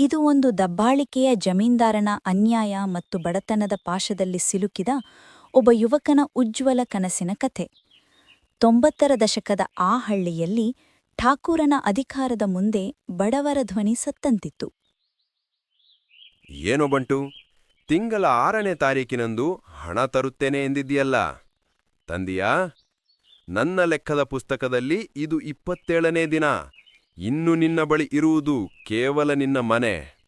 ಇದು ಒಂದು ದಬ್ಬಾಳಿಕೆಯ ಜಮೀನ್ದಾರನ ಅನ್ಯಾಯ ಮತ್ತು ಬಡತನದ ಪಾಶದಲ್ಲಿ ಸಿಲುಕಿದ ಒಬ್ಬ ಯುವಕನ ಉಜ್ವಲ ಕನಸಿನ ಕಥೆ. ತೊಂಬತ್ತರ ದಶಕದ ಆ ಹಳ್ಳಿಯಲ್ಲಿ ಠಾಕೂರನ ಅಧಿಕಾರದ ಮುಂದೆ ಬಡವರ ಧ್ವನಿ ಸತ್ತಂತಿತ್ತು. ಏನೋ ಬಂಟು? ತಿಂಗಳ ಆರನೇ ತಾರೀಕಿನಂದು ಹಣ ತರುತ್ತೇನೆ ಎಂದಿದ್ಯಲ್ಲ ತಂದಿಯಾ? ನನ್ನ ಲೆಕ್ಕದ ಪುಸ್ತಕದಲ್ಲಿ ಇದು ಇಪ್ಪತ್ತೇಳನೇ ದಿನ. ಇನ್ನು ನಿನ್ನ ಬಳಿ ಇರುವುದು ಕೇವಲ ನಿನ್ನ ಮನೆ.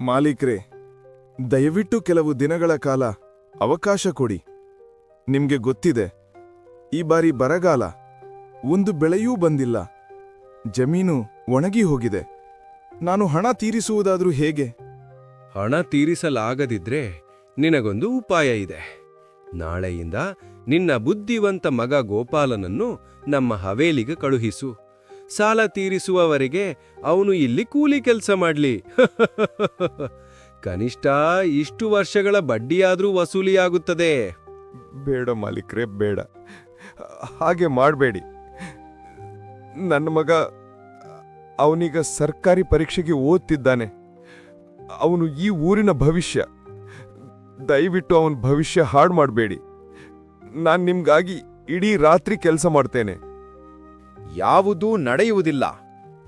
ಮಾಲೀಕ್ರೆ ದಯವಿಟ್ಟು ಕೆಲವು ದಿನಗಳ ಕಾಲ ಅವಕಾಶ ಕೊಡಿ. ನಿಮ್ಗೆ ಗೊತ್ತಿದೆ ಈ ಬಾರಿ ಬರಗಾಲ ಒಂದು ಬೆಳೆಯೂ ಬಂದಿಲ್ಲ. ಜಮೀನು ಒಣಗಿ ಹೋಗಿದೆ. ನಾನು ಹಣ ತೀರಿಸುವುದಾದ್ರೂ ಹೇಗೆ? ಹಣ ತೀರಿಸಲಾಗದಿದ್ರೆ ನಿನಗೊಂದು ಉಪಾಯ ಇದೆ. ನಾಳೆಯಿಂದ ನಿನ್ನ ಬುದ್ಧಿವಂತ ಮಗ ಗೋಪಾಲನನ್ನು ನಮ್ಮ ಹವೇಲಿಗೆ ಕಳುಹಿಸು. ಸಾಲ ತೀರಿಸುವವರೆಗೆ ಅವನು ಇಲ್ಲಿ ಕೂಲಿ ಕೆಲಸ ಮಾಡಲಿ. ಕನಿಷ್ಠ ಇಷ್ಟು ವರ್ಷಗಳ ಬಡ್ಡಿಯಾದರೂ ವಸೂಲಿಯಾಗುತ್ತದೆ. ಬೇಡ ಮಾಲೀಕ್ರೆ, ಬೇಡ. ಹಾಗೆ ಮಾಡಬೇಡಿ. ನನ್ನ ಮಗ ಅವನೀಗ ಸರ್ಕಾರಿ ಪರೀಕ್ಷೆಗೆ ಓದ್ತಿದ್ದಾನೆ. ಅವನು ಈ ಊರಿನ ಭವಿಷ್ಯ. ದಯವಿಟ್ಟು ಅವನ ಭವಿಷ್ಯ ಹಾಳು ಮಾಡಬೇಡಿ. ನಾನು ನಿಮಗಾಗಿ ಇಡೀ ರಾತ್ರಿ ಕೆಲಸ ಮಾಡ್ತೇನೆ. ಯಾವುದೂ ನಡೆಯುವುದಿಲ್ಲ.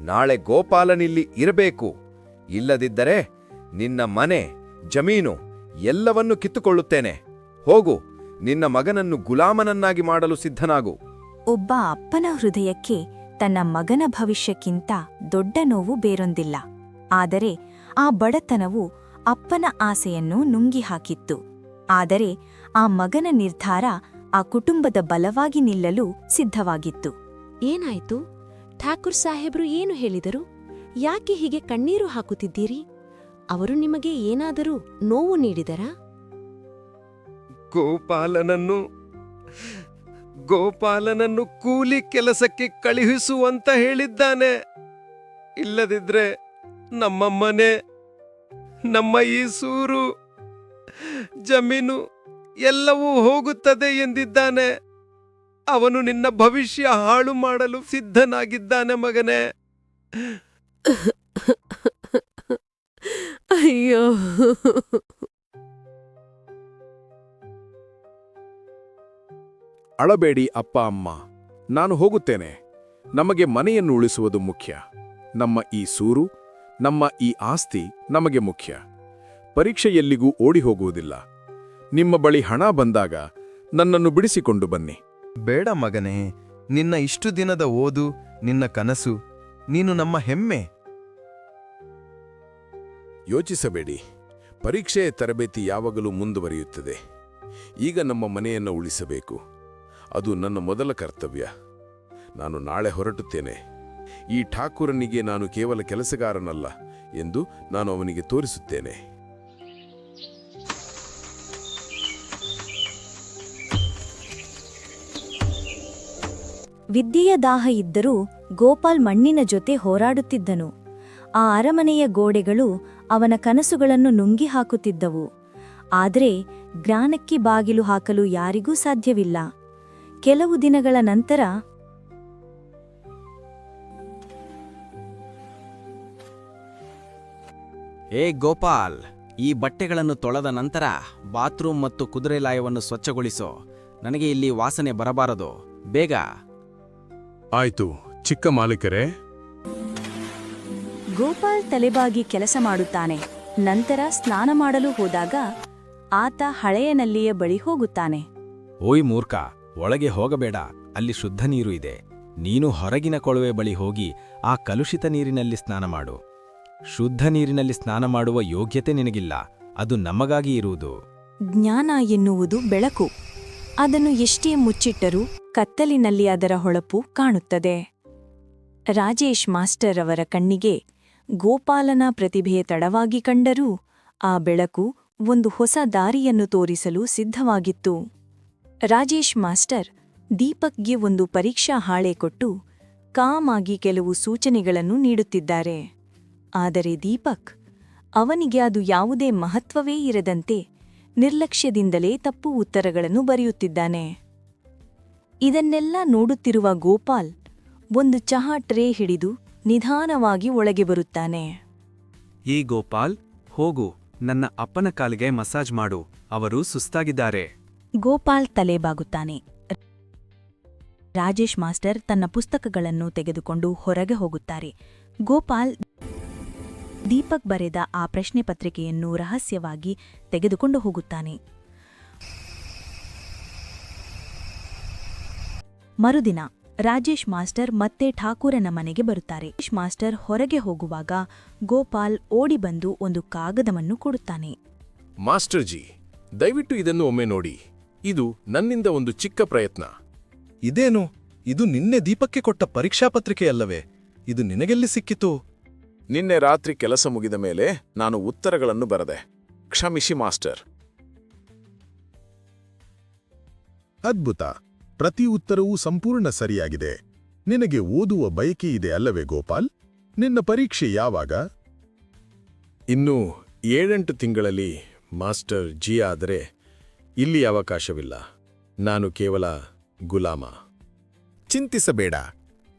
ನಾಳೆ ಗೋಪಾಲನಿಲ್ಲಿ ಇರಬೇಕು. ಇಲ್ಲದಿದ್ದರೆ ನಿನ್ನ ಮನೆ, ಜಮೀನು ಎಲ್ಲವನ್ನೂ ಕಿತ್ತುಕೊಳ್ಳುತ್ತೇನೆ. ಹೋಗು, ನಿನ್ನ ಮಗನನ್ನು ಗುಲಾಮನನ್ನಾಗಿ ಮಾಡಲು ಸಿದ್ಧನಾಗು. ಒಬ್ಬ ಅಪ್ಪನ ಹೃದಯಕ್ಕೆ ತನ್ನ ಮಗನ ಭವಿಷ್ಯಕ್ಕಿಂತ ದೊಡ್ಡ ನೋವು ಬೇರೊಂದಿಲ್ಲ. ಆದರೆ ಆ ಬಡತನವು ಅಪ್ಪನ ಆಸೆಯನ್ನು ನುಂಗಿಹಾಕಿತ್ತು. ಆದರೆ ಆ ಮಗನ ನಿರ್ಧಾರ ಆ ಕುಟುಂಬದ ಬಲವಾಗಿ ನಿಲ್ಲಲು ಸಿದ್ಧವಾಗಿತ್ತು. ಏನಾಯ್ತು? ಠಾಕೂರ್ ಸಾಹೇಬ್ರು ಏನು ಹೇಳಿದರು? ಯಾಕೆ ಹೀಗೆ ಕಣ್ಣೀರು ಹಾಕುತ್ತಿದ್ದೀರಿ? ಅವರು ನಿಮಗೆ ಏನಾದರೂ ನೋವು ನೀಡಿದರಾ? ಗೋಪಾಲನನ್ನು ಗೋಪಾಲನನ್ನು ಕೂಲಿ ಕೆಲಸಕ್ಕೆ ಕಳುಹಿಸುವಂತ ಹೇಳಿದ್ದಾನೆ. ಇಲ್ಲದಿದ್ರೆ ನಮ್ಮ ಮನೆ, ನಮ್ಮ ಈ ಸೂರು ಜಮೀನು ಎಲ್ಲವೂ ಹೋಗುತ್ತದೆ ಎಂದಿದ್ದಾನೆ. ಅವನು ನಿನ್ನ ಭವಿಷ್ಯ ಹಾಳು ಮಾಡಲು ಸಿದ್ಧನಾಗಿದ್ದಾನೆ ಮಗನೇ. ಅಯ್ಯೋ. ಅಳಬೇಡಿ ಅಪ್ಪ ಅಮ್ಮ ನಾನು ಹೋಗುತ್ತೇನೆ. ನಮಗೆ ಮನೆಯನ್ನು ಉಳಿಸುವುದು ಮುಖ್ಯ. ನಮ್ಮ ಈ ಸೂರು ನಮ್ಮ ಈ ಆಸ್ತಿ ನಮಗೆ ಮುಖ್ಯ. ಪರೀಕ್ಷೆ ಎಲ್ಲಿಗೂ ಓಡಿ ಹೋಗುವುದಿಲ್ಲ. ನಿಮ್ಮ ಬಳಿ ಹಣ ಬಂದಾಗ ನನ್ನನ್ನು ಬಿಡಿಸಿಕೊಂಡು ಬನ್ನಿ. ಬೇಡ ಮಗನೇ, ನಿನ್ನ ಇಷ್ಟು ದಿನದ ಓದು, ನಿನ್ನ ಕನಸು, ನೀನು ನಮ್ಮ ಹೆಮ್ಮೆ. ಯೋಚಿಸಬೇಡಿ. ಪರೀಕ್ಷೆಯ ತರಬೇತಿ ಯಾವಾಗಲೂ ಮುಂದುವರಿಯುತ್ತದೆ. ಈಗ ನಮ್ಮ ಮನೆಯನ್ನು ಉಳಿಸಬೇಕು. ಅದು ನನ್ನ ಮೊದಲ ಕರ್ತವ್ಯ. ನಾನು ನಾಳೆ ಹೊರಟುತ್ತೇನೆ. ಈ ಠಾಕೂರನಿಗೆ ನಾನು ಕೇವಲ ಕೆಲಸಗಾರನಲ್ಲ ಎಂದು ನಾನು ಅವನಿಗೆ ತೋರಿಸುತ್ತೇನೆ. ವಿದ್ಯೆಯ ದಾಹ ಇದ್ದರೂ ಗೋಪಾಲ್ ಮಣ್ಣಿನ ಜೊತೆ ಹೋರಾಡುತ್ತಿದ್ದನು. ಆ ಅರಮನೆಯ ಗೋಡೆಗಳು ಅವನ ಕನಸುಗಳನ್ನು ನುಂಗಿ ಹಾಕುತ್ತಿದ್ದವು. ಆದರೆ ಜ್ಞಾನಕ್ಕೆ ಬಾಗಿಲು ಹಾಕಲು ಯಾರಿಗೂ ಸಾಧ್ಯವಿಲ್ಲ. ಕೆಲವು ದಿನಗಳ ನಂತರ ಏ ಗೋಪಾಲ್, ಈ ಬಟ್ಟೆಗಳನ್ನು ತೊಳೆದ ನಂತರ ಬಾತ್ರೂಮ್ ಮತ್ತು ಕುದುರೆ ಲಾಯವನ್ನು ಸ್ವಚ್ಛಗೊಳಿಸೋ. ನನಗೆ ಇಲ್ಲಿ ವಾಸನೆ ಬರಬಾರದು. ಬೇಗ ಆಯ್ತು ಚಿಕ್ಕ ಮಾಲೀಕರೇ. ಗೋಪಾಲ್ ತಲೆಬಾಗಿ ಕೆಲಸ ಮಾಡುತ್ತಾನೆ. ನಂತರ ಸ್ನಾನ ಮಾಡಲು ಹೋದಾಗ ಆತ ಹಳೆಯನಲ್ಲಿಯ ಬಳಿ ಹೋಗುತ್ತಾನೆ. ಓಯ್ ಮೂರ್ಖ ಒಳಗೆ ಹೋಗಬೇಡ ಅಲ್ಲಿ ಶುದ್ಧ ನೀರು ಇದೆ. ನೀನು ಹೊರಗಿನ ಕೊಳವೆ ಬಳಿ ಹೋಗಿ ಆ ಕಲುಷಿತ ನೀರಿನಲ್ಲಿ ಸ್ನಾನ ಮಾಡು. ಶುದ್ಧ ನೀರಿನಲ್ಲಿ ಸ್ನಾನ ಮಾಡುವ ಯೋಗ್ಯತೆ ನಿನಗಿಲ್ಲ ಅದು ನಮಗಾಗಿ ಇರುವುದು. ಜ್ಞಾನ ಎನ್ನುವುದು ಬೆಳಕು. ಅದನ್ನು ಎಷ್ಟೇ ಮುಚ್ಚಿಟ್ಟರೂ ಕತ್ತಲಿನಲ್ಲಿ ಅದರ ಹೊಳಪು ಕಾಣುತ್ತದೆ. ರಾಜೇಶ್ ಮಾಸ್ಟರ್ ಅವರ ಕಣ್ಣಿಗೆ ಗೋಪಾಲನ ಪ್ರತಿಭೆ ತಡವಾಗಿ ಕಂಡರೂ ಆ ಬೆಳಕು ಒಂದು ಹೊಸ ದಾರಿಯನ್ನು ತೋರಿಸಲು ಸಿದ್ಧವಾಗಿತ್ತು. ರಾಜೇಶ್ ಮಾಸ್ಟರ್ ದೀಪಕ್ಗೆ ಒಂದು ಪರೀಕ್ಷಾ ಹಾಳೆ ಕೊಟ್ಟು ಕಾಮಾಗಿ ಕೆಲವು ಸೂಚನೆಗಳನ್ನು ನೀಡುತ್ತಿದ್ದಾರೆ. ಆದರೆ ದೀಪಕ್, ಅವನಿಗೆ ಅದು ಯಾವುದೇ ಮಹತ್ವವೇ ಇರದಂತೆ ನಿರ್ಲಕ್ಷ್ಯದಿಂದಲೇ ತಪ್ಪು ಉತ್ತರಗಳನ್ನು ಬರೆಯುತ್ತಿದ್ದಾನೆ. ಇದನ್ನೆಲ್ಲ ನೋಡುತ್ತಿರುವ ಗೋಪಾಲ್ ಒಂದು ಚಹಾ ಟ್ರೇ ಹಿಡಿದು ನಿಧಾನವಾಗಿ ಒಳಗೆ ಬರುತ್ತಾನೆ. ಈ ಗೋಪಾಲ್ ಹೋಗು ನನ್ನ ಅಪ್ಪನ ಕಾಲಿಗೆ ಮಸಾಜ್ ಮಾಡು ಅವರು ಸುಸ್ತಾಗಿದ್ದಾರೆ. ಗೋಪಾಲ್ ತಲೆ ಬಾಗುತ್ತಾನೆ. ರಾಜೇಶ್ ಮಾಸ್ಟರ್ ತನ್ನ ಪುಸ್ತಕಗಳನ್ನು ತೆಗೆದುಕೊಂಡು ಹೊರಗೆ ಹೋಗುತ್ತಾರೆ. ಗೋಪಾಲ್ ದೀಪಕ್ ಬರೆದ ಆ ಪ್ರಶ್ನೆ ಪತ್ರಿಕೆಯನ್ನು ರಹಸ್ಯವಾಗಿ ತೆಗೆದುಕೊಂಡು ಹೋಗುತ್ತಾನೆ. ಮರುದಿನ ರಾಜೇಶ್ ಮಾಸ್ಟರ್ ಮತ್ತೆ ಠಾಕೂರನ ಮನೆಗೆ ಬರುತ್ತಾರೆ. ರಾಜೇಶ್ ಮಾಸ್ಟರ್ ಹೊರಗೆ ಹೋಗುವಾಗ ಗೋಪಾಲ್ ಓಡಿ ಬಂದು ಒಂದು ಕಾಗದವನ್ನು ಕೊಡುತ್ತಾನೆ. ಮಾಸ್ಟರ್ ಜಿ ದಯವಿಟ್ಟು ಇದನ್ನು ಒಮ್ಮೆ ನೋಡಿ. ಇದು ನನ್ನಿಂದ ಒಂದು ಚಿಕ್ಕ ಪ್ರಯತ್ನ. ಇದೇನು? ಇದು ನಿನ್ನೆ ದೀಪಕ್ಕೆ ಕೊಟ್ಟ ಪರೀಕ್ಷಾ ಪತ್ರಿಕೆಯಲ್ಲವೇ ಇದು ನಿನಗೆಲ್ಲಿ ಸಿಕ್ಕಿತು? ನಿನ್ನೆ ರಾತ್ರಿ ಕೆಲಸ ಮುಗಿದ ಮೇಲೆ ನಾನು ಉತ್ತರಗಳನ್ನು ಬರದೆ. ಕ್ಷಮಿಸಿ ಮಾಸ್ಟರ್. ಅದ್ಭುತ. ಪ್ರತಿ ಉತ್ತರವೂ ಸಂಪೂರ್ಣ ಸರಿಯಾಗಿದೆ. ನಿನಗೆ ಓದುವ ಬಯಕೆ ಇದೆ ಅಲ್ಲವೇ ಗೋಪಾಲ್? ನಿನ್ನ ಪರೀಕ್ಷೆ ಯಾವಾಗ? ಇನ್ನು ಏಳೆಂಟು ತಿಂಗಳಲ್ಲಿ ಮಾಸ್ಟರ್ ಜಿ ಆದರೆ ಇಲ್ಲಿ ಅವಕಾಶವಿಲ್ಲ. ನಾನು ಕೇವಲ ಗುಲಾಮ. ಚಿಂತಿಸಬೇಡ.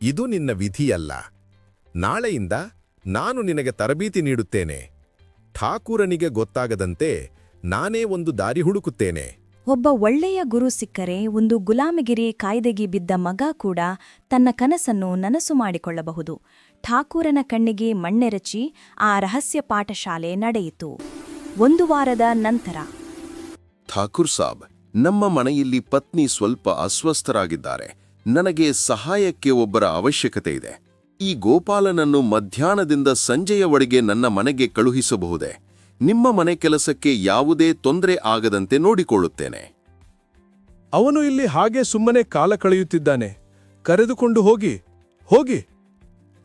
ಇದು ನಿನ್ನ ವಿಧಿಯಲ್ಲ. ನಾಳೆಯಿಂದ ನಾನು ನಿನಗೆ ತರಬೇತಿ ನೀಡುತ್ತೇನೆ. ಠಾಕೂರನಿಗೆ ಗೊತ್ತಾಗದಂತೆ ನಾನೇ ಒಂದು ದಾರಿ ಹುಡುಕುತ್ತೇನೆ. ಒಬ್ಬ ಒಳ್ಳೆಯ ಗುರು ಸಿಕ್ಕರೆ ಒಂದು ಗುಲಾಮಗಿರಿ ಕಾಯ್ದೆಗೆ ಬಿದ್ದ ಮಗ ಕೂಡ ತನ್ನ ಕನಸನ್ನು ನನಸು ಮಾಡಿಕೊಳ್ಳಬಹುದು. ಠಾಕೂರನ ಕಣ್ಣಿಗೆ ಮಣ್ಣೆರಚಿ ಆ ರಹಸ್ಯ ಪಾಠಶಾಲೆ ನಡೆಯಿತು. ಒಂದು ವಾರದ ನಂತರ. ಠಾಕೂರ್ ಸಾಬ್, ನಮ್ಮ ಮನೆಯಲ್ಲಿ ಪತ್ನಿ ಸ್ವಲ್ಪ ಅಸ್ವಸ್ಥರಾಗಿದ್ದಾರೆ. ನನಗೆ ಸಹಾಯಕ್ಕೆ ಒಬ್ಬರ ಅವಶ್ಯಕತೆ ಇದೆ. ಈ ಗೋಪಾಲನನ್ನು ಮಧ್ಯಾಹ್ನದಿಂದ ಸಂಜೆಯವರೆಗೆ ನನ್ನ ಮನೆಗೆ ಕಳುಹಿಸಬಹುದೇ? ನಿಮ್ಮ ಮನೆ ಕೆಲಸಕ್ಕೆ ಯಾವುದೇ ತೊಂದರೆ ಆಗದಂತೆ ನೋಡಿಕೊಳ್ಳುತ್ತೇನೆ. ಅವನು ಇಲ್ಲಿ ಹಾಗೆ ಸುಮ್ಮನೆ ಕಾಲ ಕಳೆಯುತ್ತಿದ್ದಾನೆ. ಕರೆದುಕೊಂಡು ಹೋಗಿ ಹೋಗಿ.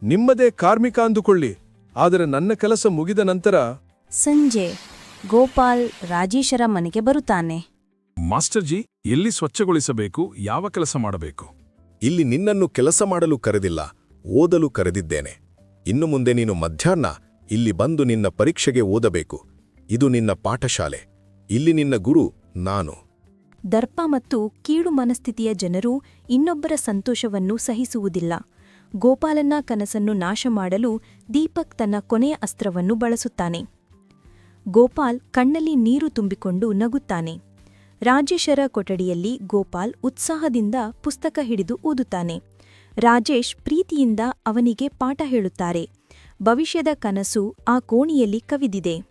ನಿಮ್ಮದೇ ಕಾರ್ಮಿಕ ಅಂದುಕೊಳ್ಳಿ. ಆದರೆ ನನ್ನ ಕೆಲಸ ಮುಗಿದ ನಂತರ ಸಂಜೆ ಗೋಪಾಲ್ ರಾಜೇಶರ ಮನೆಗೆ ಬರುತ್ತಾನೆ. ಮಾಸ್ಟರ್ಜಿ ಎಲ್ಲಿ ಸ್ವಚ್ಛಗೊಳಿಸಬೇಕು ಯಾವ ಕೆಲಸ ಮಾಡಬೇಕು? ಇಲ್ಲಿ ನಿನ್ನನ್ನು ಕೆಲಸ ಮಾಡಲು ಕರೆದಿಲ್ಲ ಓದಲು ಕರೆದಿದ್ದೇನೆ. ಇನ್ನು ಮುಂದೆ ನೀನು ಮಧ್ಯಾಹ್ನ ಇಲ್ಲಿ ಬಂದು ನಿನ್ನ ಪರೀಕ್ಷೆಗೆ ಓದಬೇಕು. ಇದು ನಿನ್ನ ಪಾಠಶಾಲೆ. ಇಲ್ಲಿ ನಿನ್ನ ಗುರು ನಾನು. ದರ್ಪ ಮತ್ತು ಕೀಳು ಮನಸ್ಥಿತಿಯ ಜನರು ಇನ್ನೊಬ್ಬರ ಸಂತೋಷವನ್ನು ಸಹಿಸುವುದಿಲ್ಲ. ಗೋಪಾಲನ ಕನಸನ್ನು ನಾಶ ಮಾಡಲು ದೀಪಕ್ ತನ್ನ ಕೊನೆಯ ಅಸ್ತ್ರವನ್ನು ಬಳಸುತ್ತಾನೆ. ಗೋಪಾಲ್ ಕಣ್ಣಲ್ಲಿ ನೀರು ತುಂಬಿಕೊಂಡು ನಗುತ್ತಾನೆ. ರಾಜೇಶರ ಕೊಠಡಿಯಲ್ಲಿ ಗೋಪಾಲ್ ಉತ್ಸಾಹದಿಂದ ಪುಸ್ತಕ ಹಿಡಿದು ಓದುತ್ತಾನೆ. ರಾಜೇಶ್ ಪ್ರೀತಿಯಿಂದ ಅವನಿಗೆ ಪಾಠ ಹೇಳುತ್ತಾರೆ. ಭವಿಷ್ಯದ ಕನಸು ಆ ಕೋಣಿಯಲ್ಲಿ ಕವಿದಿದೆ.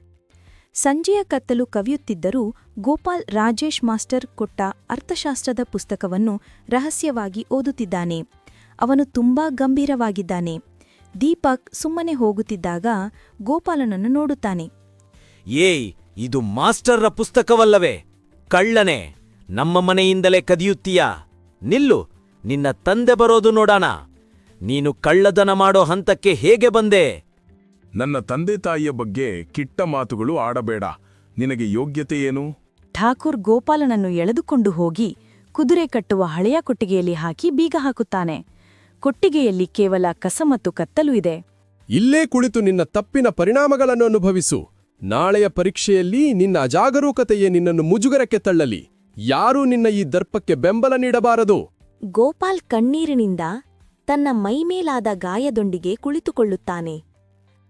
ಸಂಜೆಯ ಕತ್ತಲು ಕವಿಯುತ್ತಿದ್ದರೂ ಗೋಪಾಲ್ ರಾಜೇಶ್ ಮಾಸ್ಟರ್ ಕೊಟ್ಟ ಅರ್ಥಶಾಸ್ತ್ರದ ಪುಸ್ತಕವನ್ನು ರಹಸ್ಯವಾಗಿ ಓದುತ್ತಿದ್ದಾನೆ. ಅವನು ತುಂಬಾ ಗಂಭೀರವಾಗಿದ್ದಾನೆ. ದೀಪಕ್ ಸುಮ್ಮನೆ ಹೋಗುತ್ತಿದ್ದಾಗ ಗೋಪಾಲನನ್ನು ನೋಡುತ್ತಾನೆ. ಏಯ್, ಇದು ಮಾಸ್ಟರ್ರ ಪುಸ್ತಕವಲ್ಲವೇ? ಕಳ್ಳನೆ, ನಮ್ಮ ಮನೆಯಿಂದಲೇ ಕದಿಯುತ್ತೀಯಾ? ನಿಲ್ಲು, ನಿನ್ನ ತಂದೆ ಬರೋದು ನೋಡೋಣ ನೀನು ಕಳ್ಳದನ ಮಾಡೋ ಹಂತಕ್ಕೆ ಹೇಗೆ ಬಂದೆ? ನನ್ನ ತಂದೆ ತಾಯಿಯ ಬಗ್ಗೆ ಕಿಟ್ಟ ಮಾತುಗಳು ಆಡಬೇಡ. ನಿನಗೆ ಯೋಗ್ಯತೆ ಏನು? ಠಾಕೂರ್ ಗೋಪಾಲನನ್ನು ಎಳೆದುಕೊಂಡು ಹೋಗಿ ಕುದುರೆ ಕಟ್ಟುವ ಹಳೆಯ ಕೊಟ್ಟಿಗೆಯಲ್ಲಿ ಹಾಕಿ ಬೀಗ ಹಾಕುತ್ತಾನೆ. ಕೊಟ್ಟಿಗೆಯಲ್ಲಿ ಕೇವಲ ಕಸ ಮತ್ತು ಕತ್ತಲು ಇದೆ. ಇಲ್ಲೇ ಕುಳಿತು ನಿನ್ನ ತಪ್ಪಿನ ಪರಿಣಾಮಗಳನ್ನು ಅನುಭವಿಸು. ನಾಳೆಯ ಪರೀಕ್ಷೆಯಲ್ಲಿ ನಿನ್ನ ಅಜಾಗರೂಕತೆಯೇ ನಿನ್ನನ್ನು ಮುಜುಗರಕ್ಕೆ ತಳ್ಳಲಿ. ಯಾರೂ ನಿನ್ನ ಈ ದರ್ಪಕ್ಕೆ ಬೆಂಬಲ ನೀಡಬಾರದು. ಗೋಪಾಲ್ ಕಣ್ಣೀರಿನಿಂದ ತನ್ನ ಮೈಮೇಲಾದ ಗಾಯದೊಂದಿಗೆ ಕುಳಿತುಕೊಳ್ಳುತ್ತಾನೆ.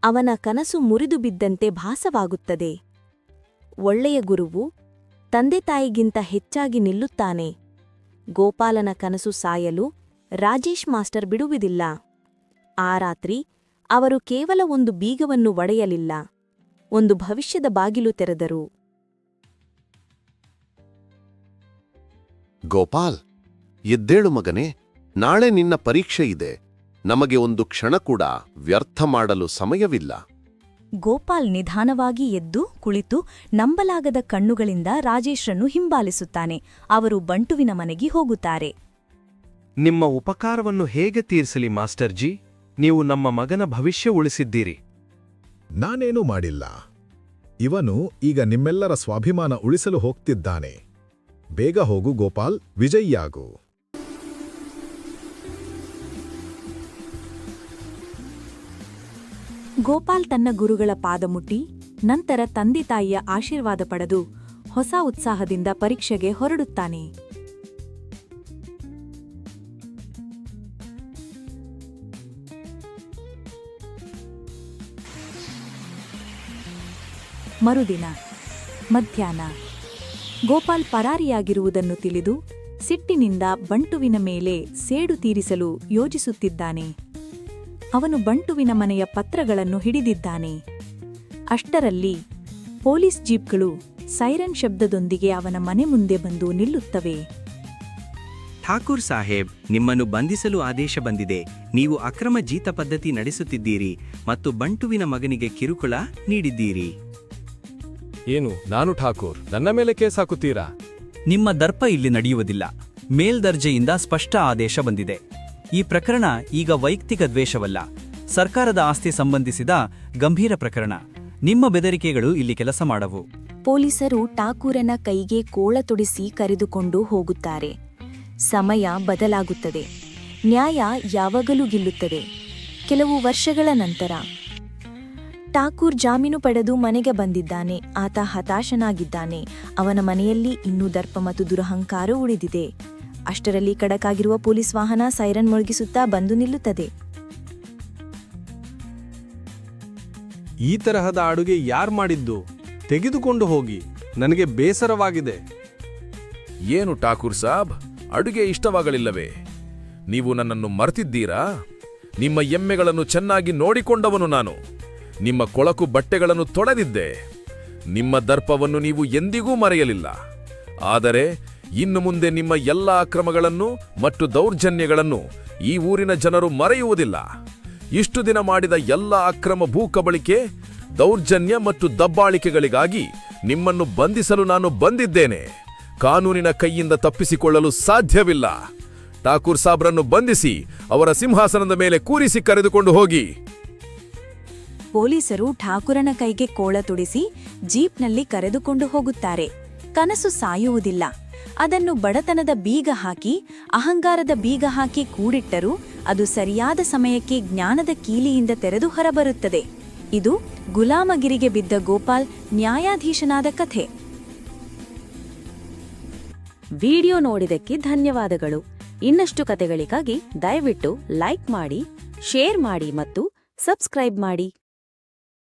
ಅವನ ಕನಸು ಮುರಿದು ಬಿದ್ದಂತೆ ಭಾಸವಾಗುತ್ತದೆ. ಒಳ್ಳೆಯ ಗುರುವು ತಂದೆ ತಾಯಿಗಿಂತ ಹೆಚ್ಚಾಗಿ ನಿಲ್ಲುತ್ತಾನೆ. ಗೋಪಾಲನ ಕನಸು ಸಾಯಲು ರಾಜೇಶ್ ಮಾಸ್ಟರ್ ಬಿಡುವುದಿಲ್ಲ. ಆ ರಾತ್ರಿ ಅವರು ಕೇವಲ ಒಂದು ಬೀಗವನ್ನು ಒಡೆಯಲಿಲ್ಲ. ಒಂದು ಭವಿಷ್ಯದ ಬಾಗಿಲು ತೆರೆದರು. ಗೋಪಾಲ್, ಎದ್ದೇಳು ಮಗನೇ ನಾಳೆ ನಿನ್ನ ಪರೀಕ್ಷೆ ಇದೆ. ನಮಗೆ ಒಂದು ಕ್ಷಣ ಕೂಡ ವ್ಯರ್ಥ ಮಾಡಲು ಸಮಯವಿಲ್ಲ. ಗೋಪಾಲ್ ನಿಧಾನವಾಗಿ ಎದ್ದು ಕುಳಿತು ನಂಬಲಾಗದ ಕಣ್ಣುಗಳಿಂದ ರಾಜೇಶ್ರನ್ನು ಹಿಂಬಾಲಿಸುತ್ತಾನೆ. ಅವರು ಬಂಟುವಿನ ಮನೆಗೆ ಹೋಗುತ್ತಾರೆ. ನಿಮ್ಮ ಉಪಕಾರವನ್ನು ಹೇಗೆ ತೀರಿಸಲಿ ಮಾಸ್ಟರ್ ಜಿ ನೀವು ನಮ್ಮ ಮಗನ ಭವಿಷ್ಯ ಉಳಿಸಿದ್ದೀರಿ. ನಾನೇನೂ ಮಾಡಿಲ್ಲ. ಇವನು ಈಗ ನಿಮ್ಮೆಲ್ಲರ ಸ್ವಾಭಿಮಾನ ಉಳಿಸಲು ಹೋಗ್ತಿದ್ದಾನೆ. ಬೇಗ ಹೋಗು ಗೋಪಾಲ್ ವಿಜಯಿಯಾಗು. ಗೋಪಾಲ್ ತನ್ನ ಗುರುಗಳ ಪಾದ ಮುಟ್ಟಿ, ನಂತರ ತಂದೆ ತಾಯಿಯ ಆಶೀರ್ವಾದ ಪಡೆದು ಹೊಸ ಉತ್ಸಾಹದಿಂದ ಪರೀಕ್ಷೆಗೆ ಹೊರಡುತ್ತಾನೆ. ಮರುದಿನ, ಮಧ್ಯಾಹ್ನ, ಗೋಪಾಲ್ ಪರಾರಿಯಾಗಿರುವುದನ್ನು ತಿಳಿದು ಸಿಟ್ಟಿನಿಂದ ಬಂಟುವಿನ ಮೇಲೆ ಸೇಡು ತೀರಿಸಲು ಯೋಜಿಸುತ್ತಿದ್ದಾನೆ ಅವನು ಬಂಟುವಿನ ಮನೆಯ ಪತ್ರಗಳನ್ನು ಹಿಡಿದಿದ್ದಾನೆ. ಅಷ್ಟರಲ್ಲಿ ಪೊಲೀಸ್ ಜೀಪ್ಗಳು ಸೈರನ್ ಶಬ್ದದೊಂದಿಗೆ ಅವನ ಮನೆ ಮುಂದೆ ಬಂದು ನಿಲ್ಲುತ್ತವೆ. ಠಾಕೂರ್ ಸಾಹೇಬ್ ನಿಮ್ಮನ್ನು ಬಂಧಿಸಲು ಆದೇಶ ಬಂದಿದೆ. ನೀವು ಅಕ್ರಮ ಜೀತ ಪದ್ಧತಿ ನಡೆಸುತ್ತಿದ್ದೀರಿ ಮತ್ತು ಬಂಟುವಿನ ಮಗನಿಗೆ ಕಿರುಕುಳ ನೀಡಿದ್ದೀರಿ. ಏನು ನಾನು ಠಾಕೂರ್ ನನ್ನ ಮೇಲೆ ಕೇಸ್ ಹಾಕುತ್ತೀರಾ? ನಿಮ್ಮ ದರ್ಪ ಇಲ್ಲಿ ನಡೆಯುವುದಿಲ್ಲ. ಮೇಲ್ದರ್ಜೆಯಿಂದ ಸ್ಪಷ್ಟ ಆದೇಶ ಬಂದಿದೆ. ಈ ಪ್ರಕರಣ ಈಗ ವೈಯಕ್ತಿಕ ದ್ವೇಷವಲ್ಲ. ಸರ್ಕಾರದ ಆಸ್ತಿ ಸಂಬಂಧಿಸಿದ ಗಂಭೀರ ಪ್ರಕರಣ. ನಿಮ್ಮ ಬೆದರಿಕೆಗಳು ಇಲ್ಲಿ ಕೆಲಸ ಮಾಡವು. ಪೊಲೀಸರು ಠಾಕೂರನ ಕೈಗೆ ಕೋಳ ತೊಡಿಸಿ ಕರೆದುಕೊಂಡು ಹೋಗುತ್ತಾರೆ. ಸಮಯ ಬದಲಾಗುತ್ತದೆ. ನ್ಯಾಯ ಯಾವಾಗಲೂ ಗೆಲ್ಲುತ್ತದೆ. ಕೆಲವು ವರ್ಷಗಳ ನಂತರ. ಠಾಕೂರ್ ಜಾಮೀನು ಪಡೆದು ಮನೆಗೆ ಬಂದಿದ್ದಾನೆ. ಆತ ಹತಾಶನಾಗಿದ್ದಾನೆ. ಅವನ ಮನೆಯಲ್ಲಿ ಇನ್ನೂ ದರ್ಪ ಮತ್ತು ದುರಹಂಕಾರ ಉಳಿದಿದೆ. ಅಷ್ಟರಲ್ಲಿ ಕಡಕಾಗಿರುವ ಪೊಲೀಸ್ ವಾಹನ ಸೈರನ್ ಮೊಳಗಿಸುತ್ತಾ ಬಂದು ನಿಲ್ಲುತ್ತದೆ. ಈ ತರಹದ ಅಡುಗೆ ಯಾರು ಮಾಡಿದ್ದು? ತೆಗೆದುಕೊಂಡು ಹೋಗಿ. ನನಗೆ ಬೇಸರವಾಗಿದೆ. ಏನು ಠಾಕೂರ್ ಸಾಬ್? ಅಡುಗೆ ಇಷ್ಟವಾಗಲಿಲ್ಲವೇ? ನೀವು ನನ್ನನ್ನು ಮರ್ತಿದ್ದೀರಾ? ನಿಮ್ಮ ಎಮ್ಮೆಗಳನ್ನು ಚೆನ್ನಾಗಿ ನೋಡಿಕೊಂಡವನು ನಾನು. ನಿಮ್ಮ ಕೊಳಕು ಬಟ್ಟೆಗಳನ್ನು ತೊಳೆದಿದ್ದೆ. ನಿಮ್ಮ ದರ್ಪವನ್ನು ನೀವು ಎಂದಿಗೂ ಮರೆಯಲಿಲ್ಲ. ಆದರೆ ಇನ್ನು ಮುಂದೆ ನಿಮ್ಮ ಎಲ್ಲ ಅಕ್ರಮಗಳನ್ನು ಮತ್ತು ದೌರ್ಜನ್ಯಗಳನ್ನು ಈ ಊರಿನ ಜನರು ಮರೆಯುವುದಿಲ್ಲ. ಇಷ್ಟು ದಿನ ಮಾಡಿದ ಎಲ್ಲ ಅಕ್ರಮ ಭೂಕಬಳಿಕೆ, ದೌರ್ಜನ್ಯ ಮತ್ತು ದಬ್ಬಾಳಿಕೆಗಳಿಗಾಗಿ ನಿಮ್ಮನ್ನು ಬಂಧಿಸಲು ನಾನು ಬಂದಿದ್ದೇನೆ. ಕಾನೂನಿನ ಕೈಯಿಂದ ತಪ್ಪಿಸಿಕೊಳ್ಳಲು ಸಾಧ್ಯವಿಲ್ಲ. ಠಾಕೂರ್ ಸಾಬ್ರನ್ನು ಬಂಧಿಸಿ ಅವರ ಸಿಂಹಾಸನದ ಮೇಲೆ ಕೂರಿಸಿ ಕರೆದುಕೊಂಡು ಹೋಗಿ. ಪೊಲೀಸರು ಠಾಕೂರನ ಕೈಗೆ ಕೋಳ ತುಡಿಸಿ ಜೀಪ್ನಲ್ಲಿ ಕರೆದುಕೊಂಡು ಹೋಗುತ್ತಾರೆ. ಕನಸು ಸಾಯುವುದಿಲ್ಲ. ಅದನ್ನು ಬಡತನದ ಬೀಗ ಹಾಕಿ, ಅಹಂಕಾರದ ಬೀಗ ಹಾಕಿ ಕೂಡಿಟ್ಟರೂ ಅದು ಸರಿಯಾದ ಸಮಯಕ್ಕೆ ಜ್ಞಾನದ ಕೀಲಿಯಿಂದ ತೆರೆದು ಹೊರಬರುತ್ತದೆ. ಇದು ಗುಲಾಮಗಿರಿಗೆ ಬಿದ್ದ ಗೋಪಾಲ್ ನ್ಯಾಯಾಧೀಶನಾದ ಕಥೆ. ವಿಡಿಯೋ ನೋಡಿದಕ್ಕೆ ಧನ್ಯವಾದಗಳು. ಇನ್ನಷ್ಟು ಕಥೆಗಳಿಗಾಗಿ ದಯವಿಟ್ಟು ಲೈಕ್ ಮಾಡಿ, ಶೇರ್ ಮಾಡಿ ಮತ್ತು ಸಬ್ಸ್ಕ್ರೈಬ್ ಮಾಡಿ.